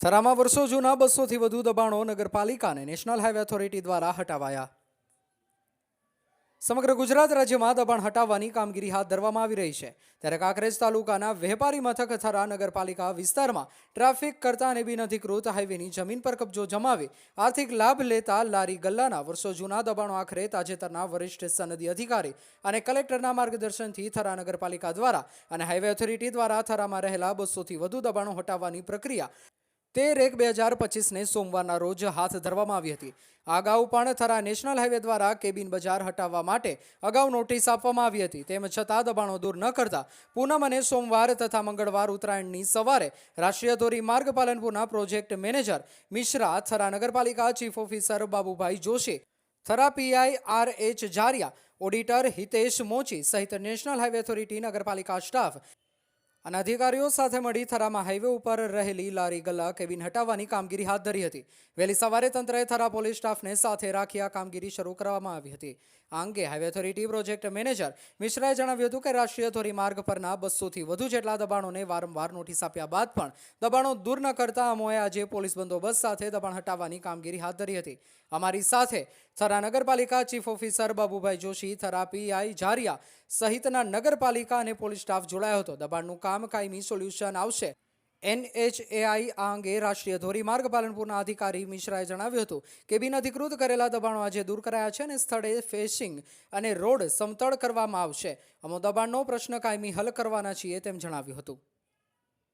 થરામાં વર્ષો જૂના બસોથી વધુ દબાણો નગરપાલિકા અને નેશનલ હાઈવે ઓથોરિટી દ્વારા હટાવાયા. સમગ્ર ગુજરાત રાજ્યમાં દબાણ હટાવવાની કામગીરી હાથ ધરવામાં આવી રહી છે. ત્યારે કાંકરેજ તાલુકાના વેપારી મથક થરા નગરપાલિકા વિસ્તારમાં ટ્રાફિક કરતા અને બિનઅધિકૃત હાઈવેની જમીન પર કબજો જમાવી આર્થિક લાભ લેતા લારી ગલ્લાના વર્ષો જૂના દબાણો આખરે તાજેતરના વરિષ્ઠ સનદી અધિકારી અને કલેક્ટરના માર્ગદર્શનથી થરા નગરપાલિકા દ્વારા અને હાઈવે ઓથોરિટી દ્વારા થરામાં રહેલા બસોથી વધુ દબાણો હટાવવાની પ્રક્રિયા તેર એક બે હજાર પચીસને સોમવારના રોજ હાથ ધરવામાં આવી હતી. અગાઉ પણ થરા નેશનલ હાઈવે દ્વારા કેબિન બજાર હટાવવા માટે અગાઉ નોટિસ આપવામાં આવી હતી. તેમ છતાં દબાણો દૂર ન કરતા પૂનમ અને સોમવાર તથા મંગળવાર ઉત્તરાયણની સવારે રાષ્ટ્રીય ધોરી માર્ગ પાલનપુરના પ્રોજેક્ટ મેનેજર મિશ્રા થરા નગરપાલિકા chief officer Babubhai Joshi Thara PI R H Jariya, auditor Hitesh Mochi સહિત નેશનલ હાઈવે ઓથોરિટી નગરપાલિકા સ્ટાફ અને અધિકારીઓ સાથે મળી થરામાં હાઈવે ઉપર રહેલી લારી ગલ્લા કેબિન હટાવવાની કામગીરી હાથ ધરી હતી. વહેલી સવારે તંત્રએ થરા પોલીસ સ્ટાફને સાથે રાખી આ કામગીરી શરૂ કરવામાં આવી હતી. આ અંગે હાઈવે ઓથોરિટી પ્રોજેક્ટ મેનેજર મિશ્રાએ જણાવ્યું હતું કે રાષ્ટ્રીય ધોરીમાર્ગ પરના બસોથી વધુ જેટલા દબાણોને વારંવાર નોટિસ આપ્યા બાદ પણ દબાણો દૂર ન કરતા અમોએ આજે પોલીસ બંદોબસ્ત સાથે દબાણ હટાવવાની કામગીરી હાથ ધરી હતી. અમારી સાથે થરા નગરપાલિકા chief officer Babubhai Joshi, Thara PI Jhariya સહિતના નગરપાલિકા અને પોલીસ સ્ટાફ જોડાયો હતો. દબાણનું કામ કાયમી સોલ્યુશન આવશે. એનએચએઆઈ આ અંગે રાષ્ટ્રીય ધોરીમાર્ગ પાલનપુરના અધિકારી મિશ્રાએ જણાવ્યું હતું કે બિનઅધિકૃત કરેલા દબાણો આજે દૂર કરાયા છે અને સ્થળે ફેસિંગ અને રોડ સમતળ કરવામાં આવશે. અમો દબાણનો પ્રશ્ન કાયમી હલ કરવાના છીએ તેમ જણાવ્યું હતું.